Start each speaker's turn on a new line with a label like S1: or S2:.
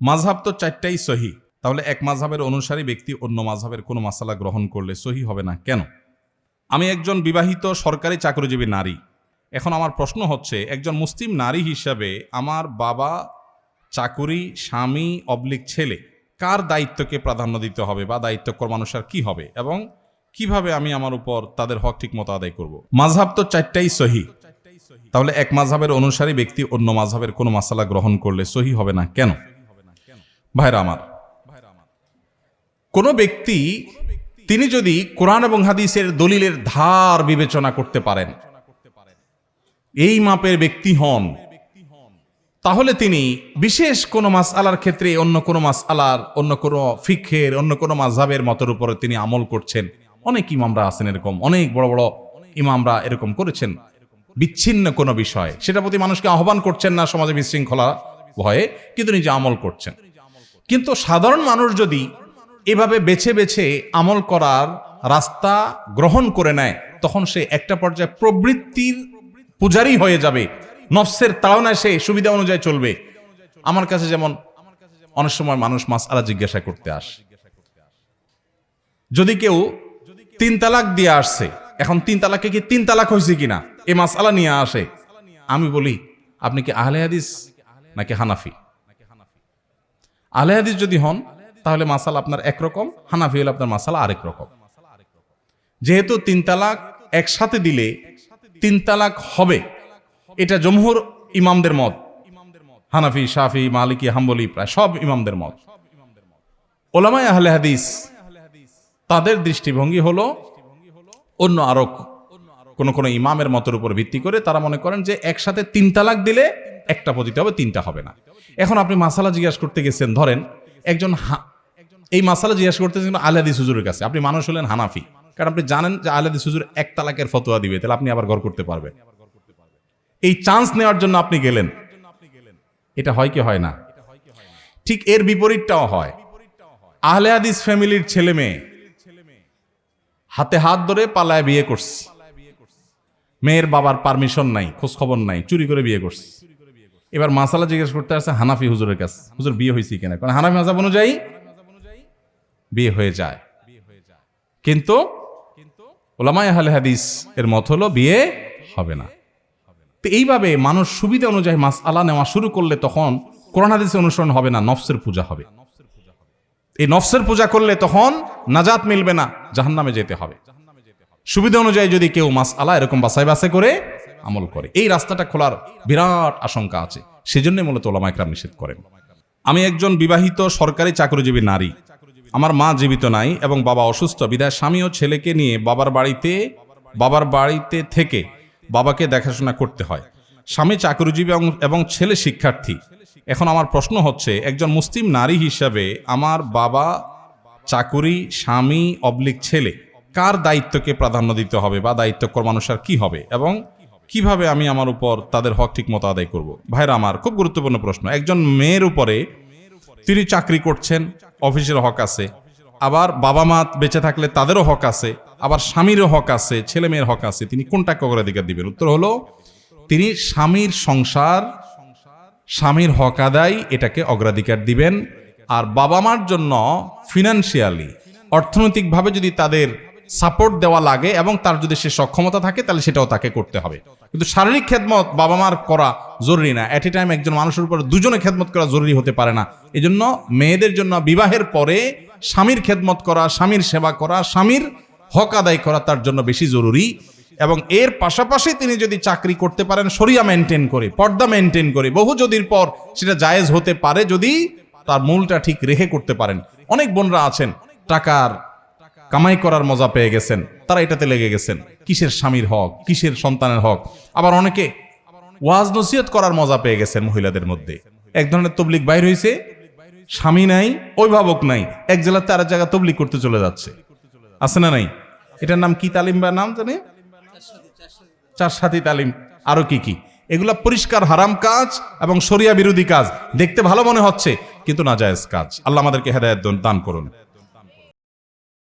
S1: মাঝহাব তো চারটাই সহি। তাহলে এক মাঝহাবের অনুসারী ব্যক্তি অন্য মাঝহাবের কোনো মাসালা গ্রহণ করলে সহি হবে না কেন? আমি একজন বিবাহিত সরকারি চাকরিজীবী নারী। এখন আমার প্রশ্ন হচ্ছে, একজন মুসলিম নারী হিসাবে আমার বাবা চাকুরি, স্বামী, অবলিক ছেলে, কার দায়িত্বকে প্রাধান্য দিতে হবে বা দায়িত্ব কর্মানুসার কি হবে এবং কীভাবে আমি আমার উপর তাদের হক ঠিক মতো আদায় করব? মাঝহাব তো চারটাই সহি। তাহলে এক মাঝহাবের অনুসারী ব্যক্তি অন্য মাঝহাবের কোনো মাসালা গ্রহণ করলে সহি হবে না কেন? ভাইরা আমার, কোনো ব্যক্তি তিনি যদি কোরআন এবং হাদিসের দলিলের ধার বিবেচনা করতে পারেন, এই মাপের ব্যক্তি হন, তাহলে তিনি বিশেষ কোনো মাস আলার ক্ষেত্রে অন্য কোনো মাস আলার অন্য কোনো ফিক্ষের অন্য কোনো মাঝহাবের মতের উপরে তিনি আমল করছেন। অনেক ইমামরা আছেন এরকম, অনেক বড় বড় ইমামরা এরকম করেছেন। বিচ্ছিন্ন কোনো বিষয় সেটা প্রতি মানুষকে আহ্বান করছেন না সমাজে বিশৃঙ্খলা ভয়ে, কিন্তু নিজে আমল করছেন। কিন্তু সাধারণ মানুষ যদি এভাবে বেছে বেছে আমল করার রাস্তা গ্রহণ করে নেয়, তখন সে একটা পর্যায়ে প্রবৃত্তির পূজারি হয়ে যাবে। নফসের তাড়নায় সে সুবিধা অনুযায়ী চলবে। আমার কাছে যেমন অনেক সময় মানুষ মাস আলা জিজ্ঞাসা করতে আসে। যদি কেউ তিন তালাক দিয়ে আসছে, এখন তিন তালাকে কি তিন তালাক হয়েছে কিনা? এ মাস আলা নিয়ে আসে। আমি বলি, আপনি কি আহলে হাদিস নাকি হানাফি? আহলে হাদিস যদি হন, তাহলে মাসালা আপনার একরকম হানাফি হলে আপনার মাসালা আরেক রকম। যেহেতু তিন তালাক একসাথে দিলে তিন তালাক হবে, এটা জমহুর ইমামদের মত। হানাফি, শাফি, মালিকি, হাম্বলি, প্রায় সব ইমামদের মত। ওলামায় আহলে হাদিস তাদের দৃষ্টিভঙ্গি হলো অন্য আরও কোন কোনো ইমামের মতের উপর ভিত্তি করে তারা মনে করেন যে একসাথে তিন তালাক দিলে একটা পতিতে হবে, তিনটা হবে না। এখন আপনি মাসালা জিজ্ঞাসা করতে গেছেন, ধরেন একজন এই মাসালা জিজ্ঞাসা করতেছেন আলাদি সুজুরের কাছে। আপনি মানুষ হলেন হানাফি, কারণ আপনি জানেন যে আলাদি সুজুর এক তালাকের ফতোয়া দিবে, তাহলে আপনি আবার ঘর করতে পারবেন। এই চান্স নেওয়ার জন্য আপনি গেলেন। এটা হয় কি হয় না? ঠিক এর বিপরীতটাও হয়। আহলে হাদিস ফ্যামিলির ছেলে মেয়ে হাতে হাত ধরে পালায় বিয়ে করছে। মেয়ের বাবার পারমিশন নাই খোঁজ খবর নাই, চুরি করে বিয়ে করছে। এবার মাসালা জিজ্ঞেস করতে আসছে হানাফি হুজুরের কাছে। হুজুর, বিয়ে হয়েছে কিনা? কারণ হানাফি মাসাব অনুযায়ী বিয়ে হয়ে যায়। কিন্তু ওলামায় আহলে হাদিস এর মত হলো বিয়ে হবে না। তো এইভাবে মানুষ সুবিধা অনুযায়ী মাস আলা নেওয়া শুরু করলে তখন কোরআন হাদিসের অনুসরণ হবে না, নফসের পূজা হবে। এই নফসের পূজা করলে তখন নাজাত মিলবে না, জাহান্নামে যেতে হবে। সুবিধা অনুযায়ী যদি কেউ মাস আলা এরকম বাসায় বাসে করে আমল করে, এই রাস্তাটা খোলার বিরাট আশঙ্কা আছে। সেজন্য মূলত ওলামা একরাম নিষেধ করেন। আমি একজন বিবাহিত সরকারি চাকরিজীবী নারী। আমার মা জীবিত নাই এবং বাবা অসুস্থ। বিদায় স্বামী ও ছেলেকে নিয়ে বাবার বাড়িতে বাবার বাড়িতে থেকে বাবাকে দেখাশোনা করতে হয়। স্বামী চাকরিজীবী এবং ছেলে শিক্ষার্থী। এখন আমার প্রশ্ন হচ্ছে, একজন মুসলিম নারী হিসাবে আমার বাবা চাকুরি, স্বামী, অবলিক ছেলে কার দায়িত্বকে প্রাধান্য দিতে হবে বা দায়িত্ব কর্মানুসার কি হবে? এবং কীভাবে আমি আমার উপর তাদের হক ঠিক মতো আদায় করব? ভাইরা আমার, খুব গুরুত্বপূর্ণ প্রশ্ন। একজন মেয়ের উপরে তিনি চাকরি করছেন অফিসের হক আছে। আবার বাবা মা বেঁচে থাকলে তাদেরও হক আছে। আবার স্বামীরও হক আছে, ছেলে মেয়ের হক আছে। তিনি কোনটাকে অগ্রাধিকার দিবেন? উত্তর হলো, তিনি স্বামীর সংসার, স্বামীর হক আদায় এটাকে অগ্রাধিকার দিবেন। আর বাবা মার জন্য ফিনান্সিয়ালি অর্থনৈতিকভাবে যদি তাদের সাপোর্ট দেওয়া লাগে এবং তার যদি সে সক্ষমতা থাকে, তাহলে সেটাও তাকে করতে হবে। কিন্তু শারীরিক খেদমত বাবা মার করা জরুরি না। এট এ টাইম একজন মানুষের উপর দুজনে খেদমত করা জরুরি হতে পারে না। এই জন্য মেয়েদের জন্য বিবাহের পরে স্বামীর খেদমত করা, স্বামীর সেবা করা, স্বামীর হক আদায় করা তার জন্য বেশি জরুরি। এবং এর পাশাপাশি তিনি যদি চাকরি করতে পারেন, সরিয়া মেনটেন করে, পর্দা মেনটেন করে, বহু যদির পর সেটা জায়েজ হতে পারে যদি তার মূলটা ঠিক রেখে করতে পারেন। অনেক বোনরা আছেন, টাকার কামাই করার মজা পেয়ে গেছেন, তারা এটাতে লেগে গেছেন। কিসের স্বামীর হক, কিসের সন্তানের হক? আবার অনেকে ওয়াজ নসিহত করার মজা পেয়ে গেছেন মহিলাদের মধ্যে। এক ধরনের তবলিক বাইর হয়েছে স্বামী নাই, অভিভাবক নাই, এক জেলাতে আরেক জায়গা তবলিক করতে চলে যাচ্ছে। আছে না নাই? এটার নাম কি তালিম বা নাম জানে চার সাথী তালিম। আরও কি কি? এগুলা পরিষ্কার হারাম কাজ এবং শরিয়া বিরোধী কাজ। দেখতে ভালো মনে হচ্ছে, কিন্তু না কাজ। আল্লাহ আমাদেরকে হেদায়ত দান করুন।